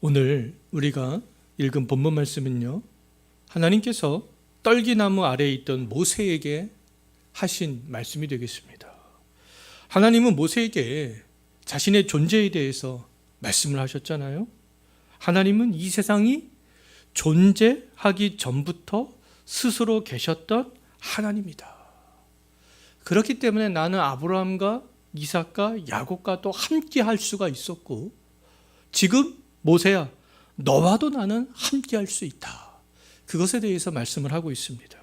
오늘 우리가 읽은 본문 말씀은요. 하나님께서 떨기나무 아래에 있던 모세에게 하신 말씀이 되겠습니다. 하나님은 모세에게 자신의 존재에 대해서 말씀을 하셨잖아요. 하나님은 이 세상이 존재하기 전부터 스스로 계셨던 하나님이다. 그렇기 때문에 나는 아브라함과 이삭과 야곱과 또 함께 할 수가 있었고 지금 모세야 너와도 나는 함께 할 수 있다. 그것에 대해서 말씀을 하고 있습니다.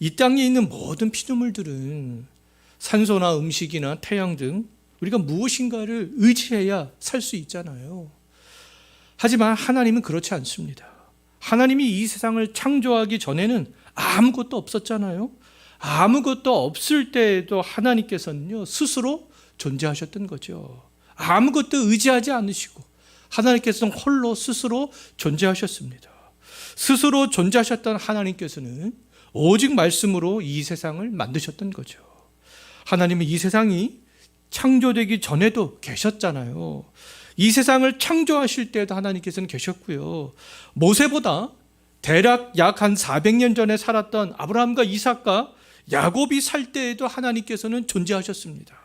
이 땅에 있는 모든 피조물들은 산소나 음식이나 태양 등 우리가 무엇인가를 의지해야 살 수 있잖아요. 하지만 하나님은 그렇지 않습니다. 하나님이 이 세상을 창조하기 전에는 아무것도 없었잖아요. 아무것도 없을 때에도 하나님께서는요, 스스로 존재하셨던 거죠. 아무것도 의지하지 않으시고, 하나님께서는 홀로 스스로 존재하셨습니다. 스스로 존재하셨던 하나님께서는 오직 말씀으로 이 세상을 만드셨던 거죠. 하나님은 이 세상이 창조되기 전에도 계셨잖아요. 이 세상을 창조하실 때도 하나님께서는 계셨고요. 모세보다 대략 약 한 400년 전에 살았던 아브라함과 이삭과 야곱이 살 때에도 하나님께서는 존재하셨습니다.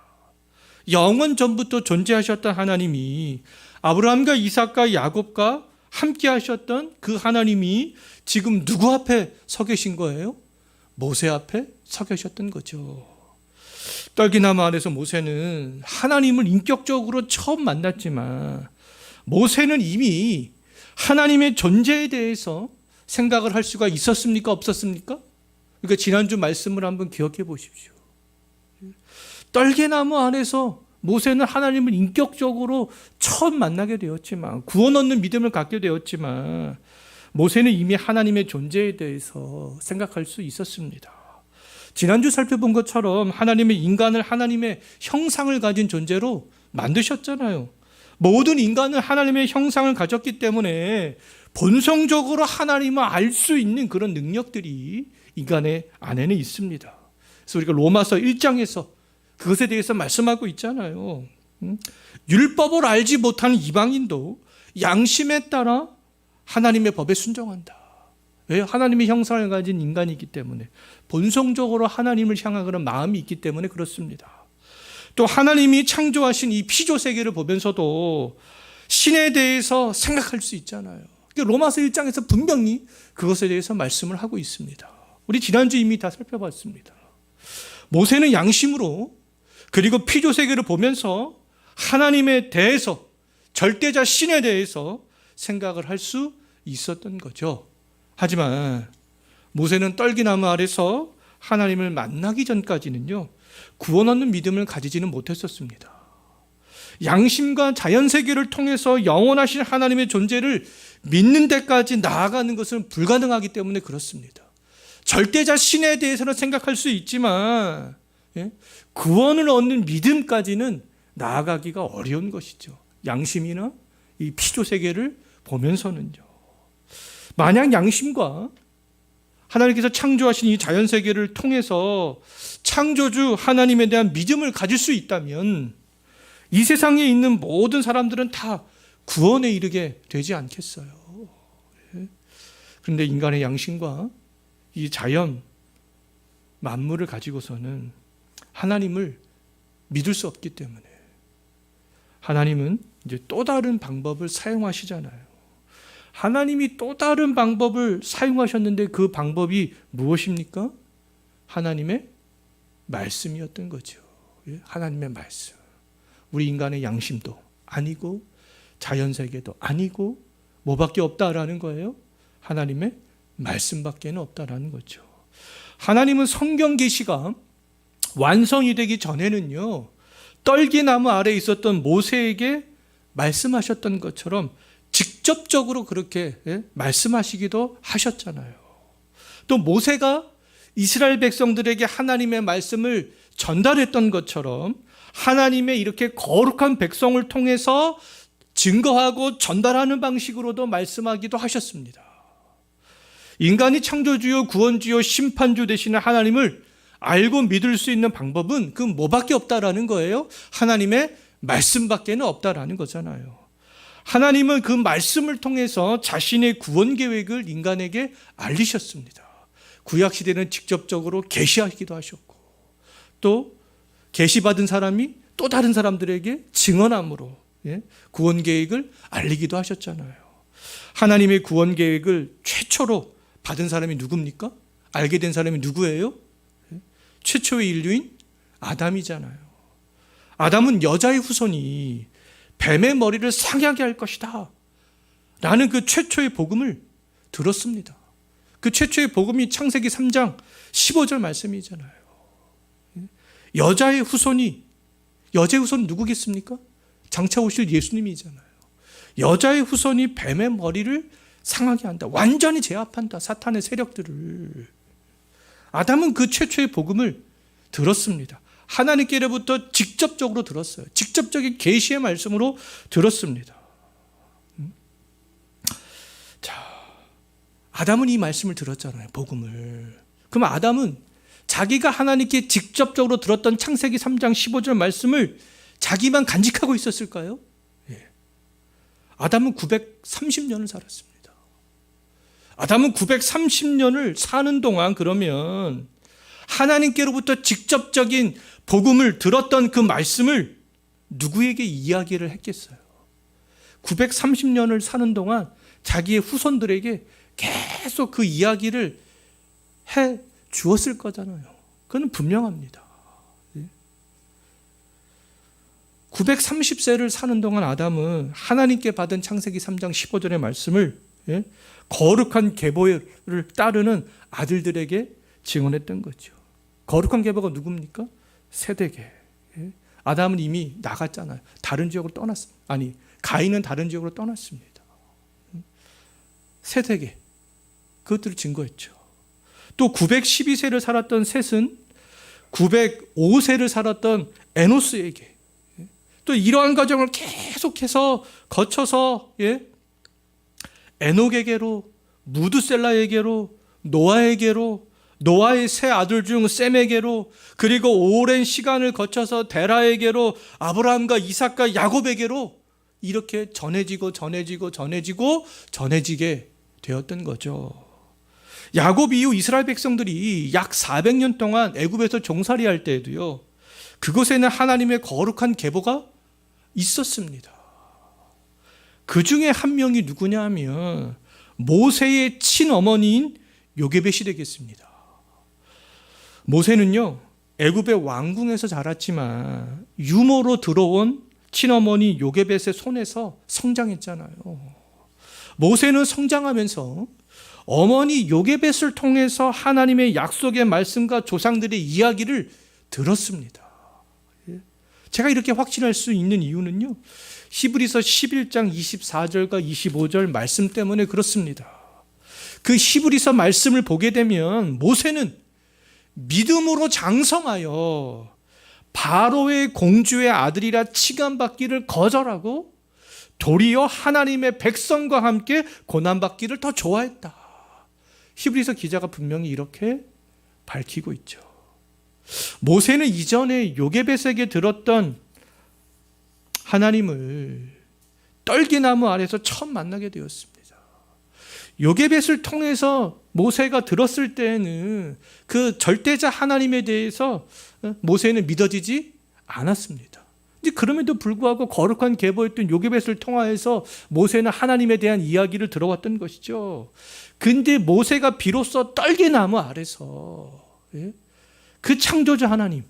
영원 전부터 존재하셨던 하나님이 아브라함과 이삭과 야곱과 함께 하셨던 그 하나님이 지금 누구 앞에 서 계신 거예요? 모세 앞에 서 계셨던 거죠. 떨기나무 안에서 모세는 하나님을 인격적으로 처음 만났지만 모세는 이미 하나님의 존재에 대해서 생각을 할 수가 있었습니까? 없었습니까? 그러니까 지난주 말씀을 한번 기억해 보십시오. 떨개나무 안에서 모세는 하나님을 인격적으로 처음 만나게 되었지만 구원 얻는 믿음을 갖게 되었지만 모세는 이미 하나님의 존재에 대해서 생각할 수 있었습니다. 지난주 살펴본 것처럼 하나님의 인간을 하나님의 형상을 가진 존재로 만드셨잖아요. 모든 인간은 하나님의 형상을 가졌기 때문에 본성적으로 하나님을 알 수 있는 그런 능력들이 인간의 안에는 있습니다. 그래서 우리가 로마서 1장에서 그것에 대해서 말씀하고 있잖아요. 음? 율법을 알지 못하는 이방인도 양심에 따라 하나님의 법에 순종한다. 왜? 하나님의 형상을 가진 인간이기 때문에 본성적으로 하나님을 향하는 마음이 있기 때문에 그렇습니다. 또 하나님이 창조하신 이 피조 세계를 보면서도 신에 대해서 생각할 수 있잖아요. 로마서 1장에서 분명히 그것에 대해서 말씀을 하고 있습니다. 우리 지난주 이미 다 살펴봤습니다. 모세는 양심으로 그리고 피조 세계를 보면서 하나님에 대해서 절대자 신에 대해서 생각을 할 수 있었던 거죠. 하지만 모세는 떨기나무 아래서 하나님을 만나기 전까지는요, 구원 얻는 믿음을 가지지는 못했었습니다. 양심과 자연 세계를 통해서 영원하신 하나님의 존재를 믿는 데까지 나아가는 것은 불가능하기 때문에 그렇습니다. 절대자 신에 대해서는 생각할 수 있지만 예? 구원을 얻는 믿음까지는 나아가기가 어려운 것이죠. 양심이나 이 피조 세계를 보면서는요. 만약 양심과 하나님께서 창조하신 이 자연 세계를 통해서 창조주 하나님에 대한 믿음을 가질 수 있다면 이 세상에 있는 모든 사람들은 다 구원에 이르게 되지 않겠어요. 예? 그런데 인간의 양심과 이 자연 만물을 가지고서는 하나님을 믿을 수 없기 때문에 하나님은 이제 또 다른 방법을 사용하시잖아요. 하나님이 또 다른 방법을 사용하셨는데 그 방법이 무엇입니까? 하나님의 말씀이었던 거죠. 예? 하나님의 말씀. 우리 인간의 양심도 아니고 자연 세계도 아니고 뭐밖에 없다라는 거예요? 하나님의 말씀밖에는 없다라는 거죠. 하나님은 성경 계시가 완성이 되기 전에는요. 떨기나무 아래 있었던 모세에게 말씀하셨던 것처럼 직접적으로 그렇게 예? 말씀하시기도 하셨잖아요. 또 모세가 이스라엘 백성들에게 하나님의 말씀을 전달했던 것처럼 하나님의 이렇게 거룩한 백성을 통해서 증거하고 전달하는 방식으로도 말씀하기도 하셨습니다. 인간이 창조주요 구원주요 심판주 되시는 하나님을 알고 믿을 수 있는 방법은 그 뭐밖에 없다라는 거예요. 하나님의 말씀밖에는 없다라는 거잖아요. 하나님은 그 말씀을 통해서 자신의 구원 계획을 인간에게 알리셨습니다. 구약 시대는 직접적으로 계시하기도 하셨고 또 계시받은 사람이 또 다른 사람들에게 증언함으로 예, 구원 계획을 알리기도 하셨잖아요. 하나님의 구원 계획을 최초로 받은 사람이 누굽니까? 알게 된 사람이 누구예요? 예, 최초의 인류인 아담이잖아요. 아담은 여자의 후손이 뱀의 머리를 상하게 할 것이다. 라는 그 최초의 복음을 들었습니다. 그 최초의 복음이 창세기 3장 15절 말씀이잖아요. 여자의 후손이 여자의 후손은 누구겠습니까? 장차 오실 예수님이잖아요. 여자의 후손이 뱀의 머리를 상하게 한다. 완전히 제압한다. 사탄의 세력들을. 아담은 그 최초의 복음을 들었습니다. 하나님께로부터 직접적으로 들었어요. 직접적인 계시의 말씀으로 들었습니다. 음? 자, 아담은 이 말씀을 들었잖아요. 복음을. 그럼 아담은 자기가 하나님께 직접적으로 들었던 창세기 3장 15절 말씀을 자기만 간직하고 있었을까요? 예. 아담은 930년을 살았습니다. 아담은 930년을 사는 동안 그러면 하나님께로부터 직접적인 복음을 들었던 그 말씀을 누구에게 이야기를 했겠어요? 930년을 사는 동안 자기의 후손들에게 계속 그 이야기를 해 주었을 거잖아요. 그건 분명합니다. 930세를 사는 동안 아담은 하나님께 받은 창세기 3장 15절의 말씀을 예, 거룩한 계보를 따르는 아들들에게 증언했던 거죠. 거룩한 계보가 누굽니까? 세대계. 예? 아담은 이미 나갔잖아요. 다른 지역으로 떠났습니다. 아니, 가인은 다른 지역으로 떠났습니다. 세대계. 그것들을 증거했죠. 또 912세를 살았던 셋은 905세를 살았던 에노스에게 예? 또 이러한 과정을 계속해서 거쳐서 예? 에녹에게로 무드셀라에게로 노아에게로 노아의 세 아들 중 셈에게로 그리고 오랜 시간을 거쳐서 데라에게로 아브라함과 이삭과 야곱에게로 이렇게 전해지고 전해지고 전해지고 전해지게 되었던 거죠. 야곱 이후 이스라엘 백성들이 약 400년 동안 애굽에서 종살이 할 때에도요. 그곳에는 하나님의 거룩한 계보가 있었습니다. 그 중에 한 명이 누구냐 하면 모세의 친어머니인 요게벳이 되겠습니다. 모세는요, 애굽의 왕궁에서 자랐지만 유모로 들어온 친어머니 요게벳의 손에서 성장했잖아요. 모세는 성장하면서 어머니 요게벳을 통해서 하나님의 약속의 말씀과 조상들의 이야기를 들었습니다. 예. 제가 이렇게 확신할 수 있는 이유는요. 히브리서 11장 24절과 25절 말씀 때문에 그렇습니다. 그 히브리서 말씀을 보게 되면 모세는 믿음으로 장성하여 바로의 공주의 아들이라 칭함받기를 거절하고 도리어 하나님의 백성과 함께 고난받기를 더 좋아했다. 히브리서 기자가 분명히 이렇게 밝히고 있죠. 모세는 이전에 요게벳에게 들었던 하나님을 떨기나무 아래서 처음 만나게 되었습니다. 요게벳을 통해서 모세가 들었을 때에는 그 절대자 하나님에 대해서 모세는 믿어지지 않았습니다. 그럼에도 불구하고 거룩한 계보였던 요게벳을 통하여서 모세는 하나님에 대한 이야기를 들어왔던 것이죠. 근데 모세가 비로소 떨게나무 아래서 예? 그 창조자 하나님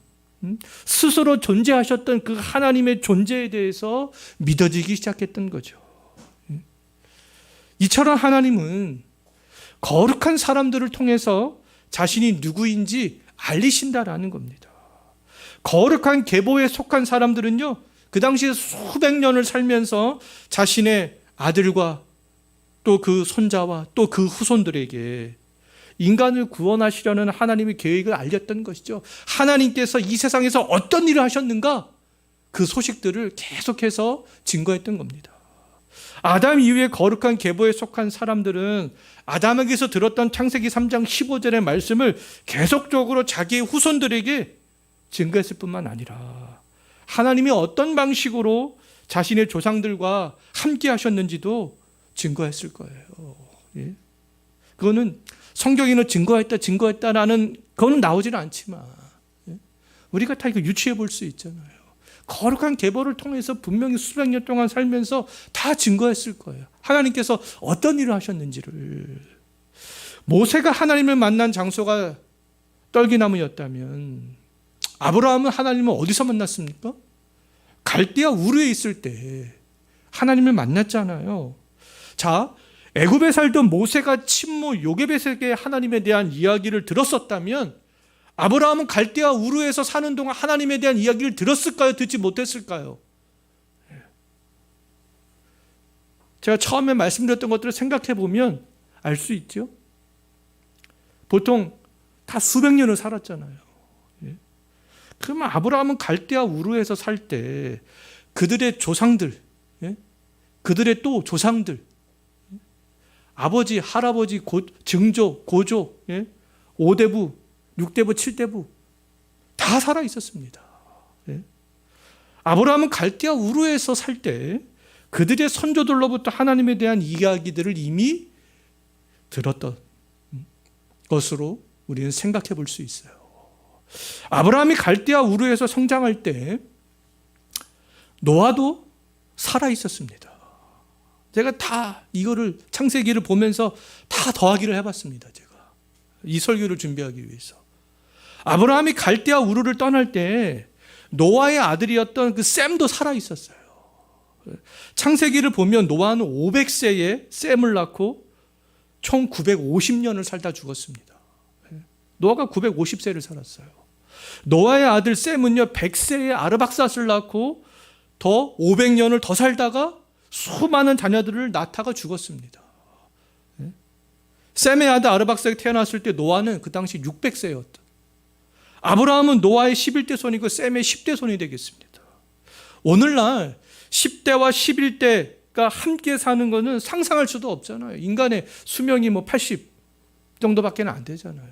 음? 스스로 존재하셨던 그 하나님의 존재에 대해서 믿어지기 시작했던 거죠. 예? 이처럼 하나님은 거룩한 사람들을 통해서 자신이 누구인지 알리신다라는 겁니다. 거룩한 계보에 속한 사람들은요, 그 당시에 수백 년을 살면서 자신의 아들과 또 그 손자와 또 그 후손들에게 인간을 구원하시려는 하나님의 계획을 알렸던 것이죠. 하나님께서 이 세상에서 어떤 일을 하셨는가? 그 소식들을 계속해서 증거했던 겁니다. 아담 이후에 거룩한 계보에 속한 사람들은 아담에게서 들었던 창세기 3장 15절의 말씀을 계속적으로 자기의 후손들에게 증거했을 뿐만 아니라 하나님이 어떤 방식으로 자신의 조상들과 함께 하셨는지도 증거했을 거예요. 예? 그거는 성경에는 증거했다, 증거했다라는 그거는 나오지는 않지만 예? 우리가 다 이거 유추해 볼 수 있잖아요. 거룩한 계보를 통해서 분명히 수백 년 동안 살면서 다 증거했을 거예요. 하나님께서 어떤 일을 하셨는지를 모세가 하나님을 만난 장소가 떨기나무였다면 아브라함은 하나님을 어디서 만났습니까? 갈대아 우르에 있을 때 하나님을 만났잖아요. 자, 애굽에 살던 모세가 친모 요게벳에게 하나님에 대한 이야기를 들었었다면 아브라함은 갈대아 우르에서 사는 동안 하나님에 대한 이야기를 들었을까요? 듣지 못했을까요? 제가 처음에 말씀드렸던 것들을 생각해 보면 알 수 있죠. 보통 다 수백 년을 살았잖아요. 예. 그러면 아브라함은 갈대아 우르에서 살 때 그들의 조상들, 예? 그들의 또 조상들, 예? 아버지, 할아버지, 고, 증조, 고조, 예? 5대부, 6대부, 7대부 다 살아 있었습니다. 예? 아브라함은 갈대아 우르에서 살 때 그들의 선조들로부터 하나님에 대한 이야기들을 이미 들었던 것으로 우리는 생각해 볼 수 있어요. 아브라함이 갈대아 우르에서 성장할 때 노아도 살아 있었습니다. 제가 다 이거를 창세기를 보면서 다 더하기를 해봤습니다. 제가 이 설교를 준비하기 위해서 아브라함이 갈대아 우르를 떠날 때 노아의 아들이었던 그 셈도 살아 있었어요. 창세기를 보면 노아는 500세에 셈을 낳고 총 950년을 살다 죽었습니다. 노아가 950세를 살았어요. 노아의 아들 셈은요 100세에 아르박삿을 낳고 더 500년을 더 살다가 수많은 자녀들을 낳다가 죽었습니다. 셈의 아들 아르박삭이 태어났을 때 노아는 그 당시 600세였다. 아브라함은 노아의 11대 손이고 셈의 10대 손이 되겠습니다. 오늘날 10대와 11대가 함께 사는 것은 상상할 수도 없잖아요. 인간의 수명이 뭐 80 정도밖에 안 되잖아요.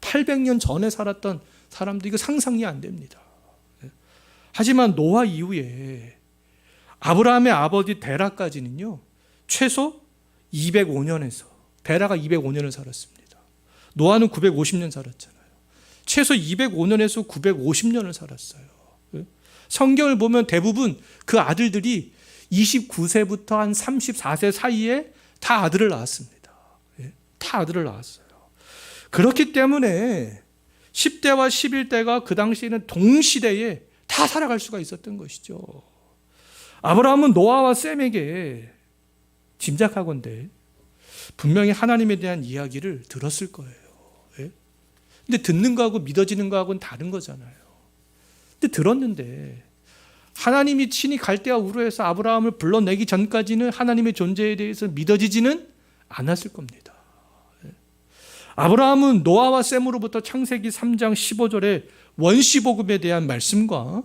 800년 전에 살았던 사람도 이거 상상이 안 됩니다. 하지만 노아 이후에 아브라함의 아버지 데라까지는요, 최소 205년에서, 데라가 205년을 살았습니다. 노아는 950년 살았잖아요. 최소 205년에서 950년을 살았어요. 성경을 보면 대부분 그 아들들이 29세부터 한 34세 사이에 다 아들을 낳았습니다. 다 아들을 낳았어요. 그렇기 때문에 10대와 11대가 그 당시에는 동시대에 다 살아갈 수가 있었던 것이죠. 아브라함은 노아와 셈에게 짐작하건대 분명히 하나님에 대한 이야기를 들었을 거예요. 예? 근데 듣는 거하고 믿어지는 거하고는 다른 거잖아요. 근데 들었는데 하나님이 친히 갈대아 우르에서 아브라함을 불러내기 전까지는 하나님의 존재에 대해서 믿어지지는 않았을 겁니다. 예? 아브라함은 노아와 셈으로부터 창세기 3장 15절에 원시 복음에 대한 말씀과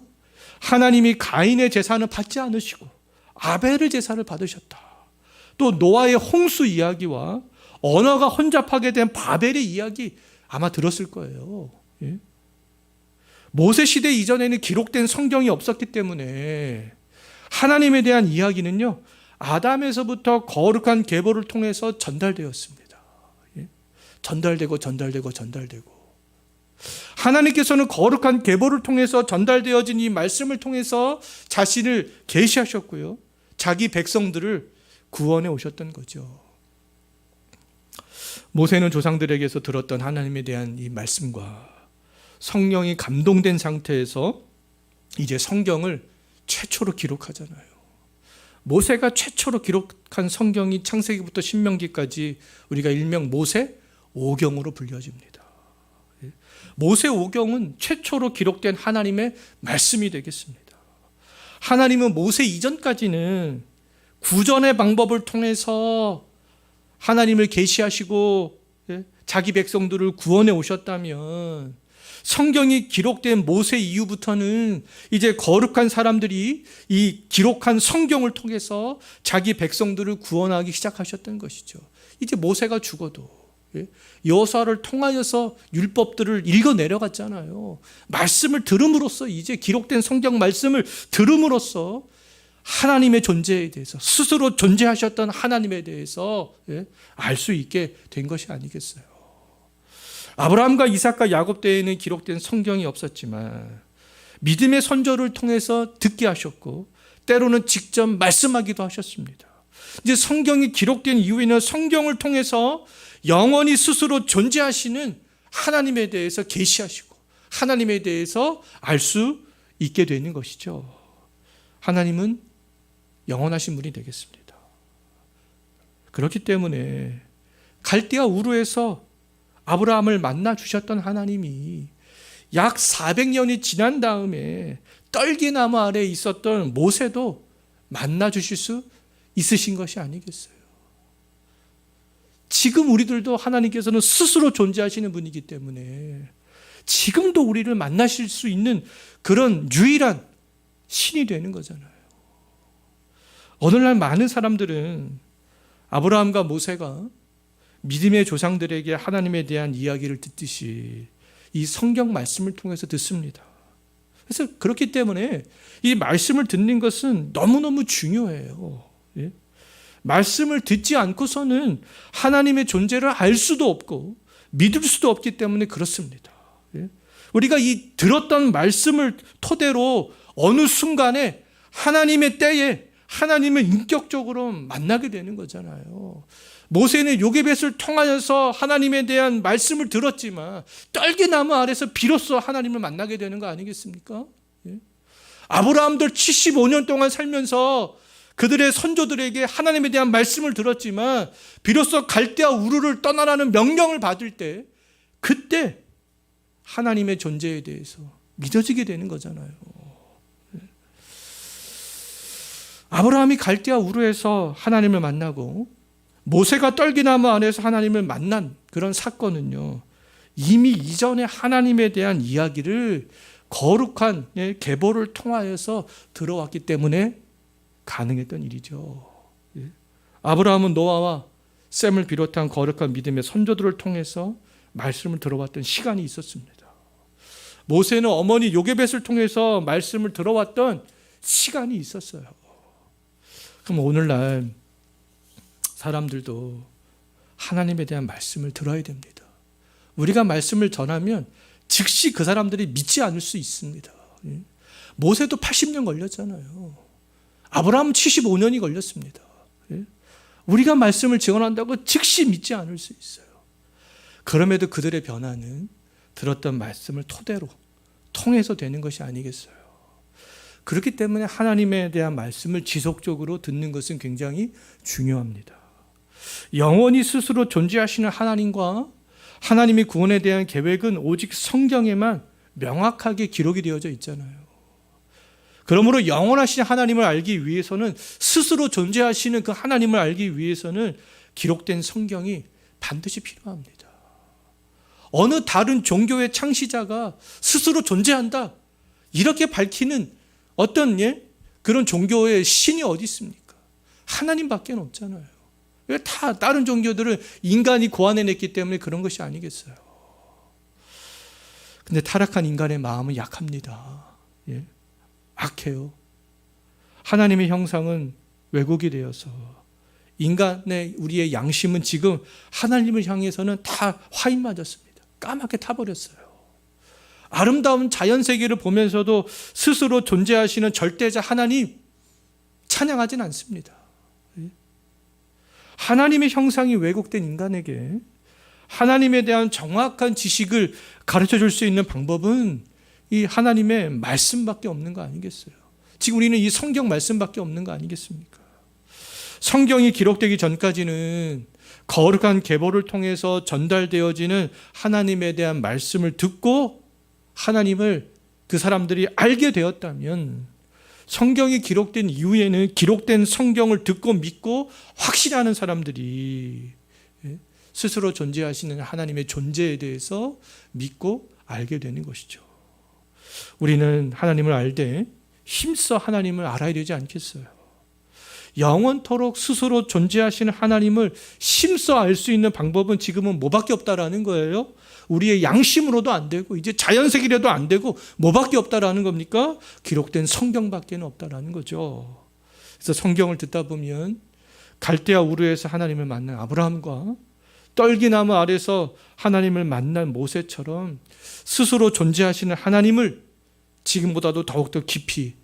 하나님이 가인의 제사는 받지 않으시고 아벨의 제사를 받으셨다. 또 노아의 홍수 이야기와 언어가 혼잡하게 된 바벨의 이야기 아마 들었을 거예요. 예? 모세 시대 이전에는 기록된 성경이 없었기 때문에 하나님에 대한 이야기는요 아담에서부터 거룩한 계보를 통해서 전달되었습니다. 예? 전달되고 전달되고 전달되고 하나님께서는 거룩한 계보를 통해서 전달되어진 이 말씀을 통해서 자신을 계시하셨고요. 자기 백성들을 구원해 오셨던 거죠. 모세는 조상들에게서 들었던 하나님에 대한 이 말씀과 성령이 감동된 상태에서 이제 성경을 최초로 기록하잖아요. 모세가 최초로 기록한 성경이 창세기부터 신명기까지 우리가 일명 모세 오경으로 불려집니다. 모세 오경은 최초로 기록된 하나님의 말씀이 되겠습니다. 하나님은 모세 이전까지는 구전의 방법을 통해서 하나님을 계시하시고 자기 백성들을 구원해 오셨다면 성경이 기록된 모세 이후부터는 이제 거룩한 사람들이 이 기록한 성경을 통해서 자기 백성들을 구원하기 시작하셨던 것이죠. 이제 모세가 죽어도 예? 여호수아를 통하여서 율법들을 읽어 내려갔잖아요. 말씀을 들음으로써 이제 기록된 성경 말씀을 들음으로써 하나님의 존재에 대해서 스스로 존재하셨던 하나님에 대해서 예? 알수 있게 된 것이 아니겠어요. 아브라함과 이삭과 야곱 때에는 기록된 성경이 없었지만 믿음의 선조를 통해서 듣게 하셨고 때로는 직접 말씀하기도 하셨습니다. 이제 성경이 기록된 이후에는 성경을 통해서 영원히 스스로 존재하시는 하나님에 대해서 계시하시고 하나님에 대해서 알 수 있게 되는 것이죠. 하나님은 영원하신 분이 되겠습니다. 그렇기 때문에 갈대아 우르에서 아브라함을 만나 주셨던 하나님이 약 400년이 지난 다음에 떨기나무 아래에 있었던 모세도 만나 주실 수 있으신 것이 아니겠어요. 지금 우리들도 하나님께서는 스스로 존재하시는 분이기 때문에 지금도 우리를 만나실 수 있는 그런 유일한 신이 되는 거잖아요. 오늘날 많은 사람들은 아브라함과 모세가 믿음의 조상들에게 하나님에 대한 이야기를 듣듯이 이 성경 말씀을 통해서 듣습니다. 그래서 그렇기 때문에 이 말씀을 듣는 것은 너무너무 중요해요. 예? 말씀을 듣지 않고서는 하나님의 존재를 알 수도 없고 믿을 수도 없기 때문에 그렇습니다. 예? 우리가 이 들었던 말씀을 토대로 어느 순간에 하나님의 때에 하나님을 인격적으로 만나게 되는 거잖아요. 모세는 요게벳을 통하여서 하나님에 대한 말씀을 들었지만 떨기나무 아래서 비로소 하나님을 만나게 되는 거 아니겠습니까? 예? 아브라함들 75년 동안 살면서 그들의 선조들에게 하나님에 대한 말씀을 들었지만 비로소 갈대아 우르를 떠나라는 명령을 받을 때 그때 하나님의 존재에 대해서 믿어지게 되는 거잖아요. 예. 아브라함이 갈대아 우르에서 하나님을 만나고 모세가 떨기나무 안에서 하나님을 만난 그런 사건은요. 이미 이전에 하나님에 대한 이야기를 거룩한 예, 계보를 통하여서 들어왔기 때문에 가능했던 일이죠. 예. 아브라함은 노아와 셈을 비롯한 거룩한 믿음의 선조들을 통해서 말씀을 들어왔던 시간이 있었습니다. 모세는 어머니 요게벳을 통해서 말씀을 들어왔던 시간이 있었어요. 그럼 오늘날 사람들도 하나님에 대한 말씀을 들어야 됩니다. 우리가 말씀을 전하면 즉시 그 사람들이 믿지 않을 수 있습니다. 예. 모세도 80년 걸렸잖아요. 아브라함은 75년이 걸렸습니다. 예. 우리가 말씀을 증언한다고 즉시 믿지 않을 수 있어요. 그럼에도 그들의 변화는 들었던 말씀을 토대로 통해서 되는 것이 아니겠어요. 그렇기 때문에 하나님에 대한 말씀을 지속적으로 듣는 것은 굉장히 중요합니다. 영원히 스스로 존재하시는 하나님과 하나님의 구원에 대한 계획은 오직 성경에만 명확하게 기록이 되어져 있잖아요. 그러므로 영원하신 하나님을 알기 위해서는 스스로 존재하시는 그 하나님을 알기 위해서는 기록된 성경이 반드시 필요합니다. 어느 다른 종교의 창시자가 스스로 존재한다. 이렇게 밝히는 어떤 예? 그런 종교의 신이 어디 있습니까? 하나님밖에 없잖아요. 다 다른 종교들은 인간이 고안해냈기 때문에 그런 것이 아니겠어요. 근데 타락한 인간의 마음은 약합니다. 예? 악해요. 하나님의 형상은 왜곡이 되어서 인간의 우리의 양심은 지금 하나님을 향해서는 다 화인 맞았습니다. 까맣게 타버렸어요. 아름다운 자연 세계를 보면서도 스스로 존재하시는 절대자 하나님 찬양하진 않습니다. 하나님의 형상이 왜곡된 인간에게 하나님에 대한 정확한 지식을 가르쳐 줄 수 있는 방법은 이 하나님의 말씀밖에 없는 거 아니겠어요? 지금 우리는 이 성경 말씀밖에 없는 거 아니겠습니까? 성경이 기록되기 전까지는 거룩한 계보를 통해서 전달되어지는 하나님에 대한 말씀을 듣고 하나님을 그 사람들이 알게 되었다면 성경이 기록된 이후에는 기록된 성경을 듣고 믿고 확신하는 사람들이 예, 스스로 존재하시는 하나님의 존재에 대해서 믿고 알게 되는 것이죠. 우리는 하나님을 알되 힘써 하나님을 알아야 되지 않겠어요? 영원토록 스스로 존재하시는 하나님을 심써 알 수 있는 방법은 지금은 뭐밖에 없다라는 거예요. 우리의 양심으로도 안 되고 이제 자연색이라도 안 되고 뭐밖에 없다라는 겁니까? 기록된 성경밖에는 없다라는 거죠. 그래서 성경을 듣다 보면 갈대아 우르에서 하나님을 만난 아브라함과 떨기나무 아래서 하나님을 만난 모세처럼 스스로 존재하시는 하나님을 지금보다도 더욱더 깊이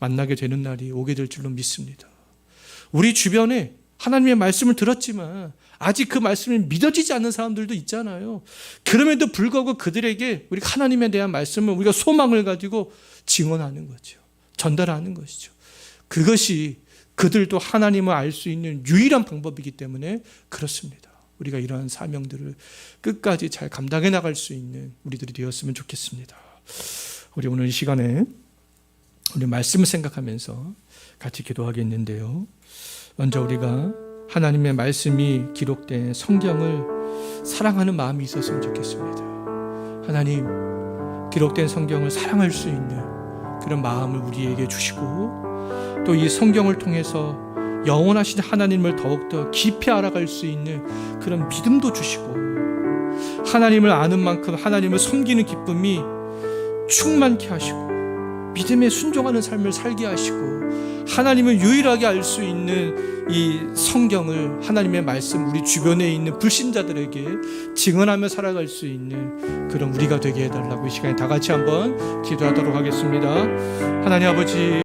만나게 되는 날이 오게 될 줄로 믿습니다. 우리 주변에 하나님의 말씀을 들었지만 아직 그 말씀이 믿어지지 않는 사람들도 있잖아요. 그럼에도 불구하고 그들에게 우리가 하나님에 대한 말씀을 우리가 소망을 가지고 증언하는 거죠. 전달하는 것이죠. 그것이 그들도 하나님을 알 수 있는 유일한 방법이기 때문에 그렇습니다. 우리가 이러한 사명들을 끝까지 잘 감당해 나갈 수 있는 우리들이 되었으면 좋겠습니다. 우리 오늘 이 시간에 우리 말씀을 생각하면서 같이 기도하겠는데요. 먼저 우리가 하나님의 말씀이 기록된 성경을 사랑하는 마음이 있었으면 좋겠습니다. 하나님, 기록된 성경을 사랑할 수 있는 그런 마음을 우리에게 주시고 또 이 성경을 통해서 영원하신 하나님을 더욱더 깊이 알아갈 수 있는 그런 믿음도 주시고 하나님을 아는 만큼 하나님을 섬기는 기쁨이 충만케 하시고 믿음에 순종하는 삶을 살게 하시고 하나님을 유일하게 알 수 있는 이 성경을 하나님의 말씀 우리 주변에 있는 불신자들에게 증언하며 살아갈 수 있는 그런 우리가 되게 해달라고 이 시간에 다 같이 한번 기도하도록 하겠습니다. 하나님 아버지